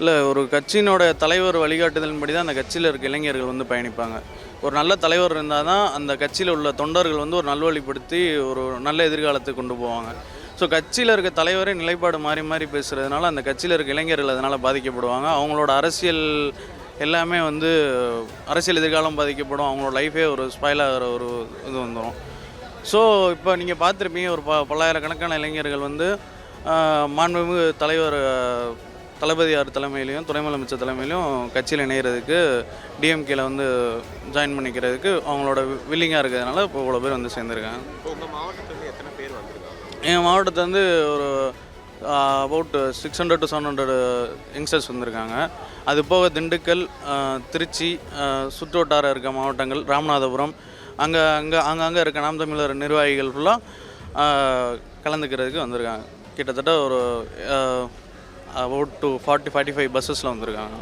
இல்லை ஒரு கட்சியினோட தலைவர் வழிகாட்டுதலின்படி தான் அந்த கட்சியில் இருக்க இளைஞர்கள் வந்து பயணிப்பாங்க. ஒரு நல்ல தலைவர் இருந்தால் தான் அந்த கட்சியில் உள்ள தொண்டர்கள் வந்து ஒரு நல்வழிப்படுத்தி ஒரு நல்ல எதிர்காலத்துக்கு கொண்டு போவாங்க. ஸோ கட்சியில் இருக்க தலைவரே நிலைப்பாடு மாறி மாறி பேசுகிறதுனால அந்த கட்சியில் இருக்க இளைஞர்கள் அதனால் பாதிக்கப்படுவாங்க. அவங்களோட அரசியல் எல்லாமே வந்து அரசியல் எதிர்காலம் பாதிக்கப்படும். அவங்களோட லைஃபே ஒரு ஸ்பாயில் ஆகிற ஒரு இது வந்துடும் ஸோ இப்போ நீங்கள் பார்த்துருப்பீங்க ஒரு ப பல்லாயிரக்கணக்கான இளைஞர்கள் வந்து மாண்புமிகு தலைவர் தளபதியார் தலைமையிலையும் துணை முதலமைச்சர் தலைமையிலையும் கட்சியில் இணையிறதுக்கு டிஎம்கேல வந்து ஜாயின் பண்ணிக்கிறதுக்கு அவங்களோட வில்லிங்காக இருக்கிறதுனால இப்போ இவ்வளோ பேர் வந்து சேர்ந்துருக்காங்க. உங்கள் மாவட்டத்துலேருந்து எத்தனை பேர் வந்திருக்காங்க? எங்கள் மாவட்டத்தை வந்து ஒரு about six hundred to seven hundred youngsters வந்திருக்காங்க. அது போக திண்டுக்கல் திருச்சி ஆஹ், சுற்று வட்டார இருக்க மாவட்டங்கள் ராமநாதபுரம் அங்கே அங்கே அங்கங்கே இருக்க நாம் தமிழர் நிர்வாகிகள் ஃபுல்லாக கலந்துக்கிறதுக்கு வந்திருக்காங்க. கிட்டத்தட்ட ஒரு about two forty forty five பஸ்ஸஸில் வந்திருக்காங்க.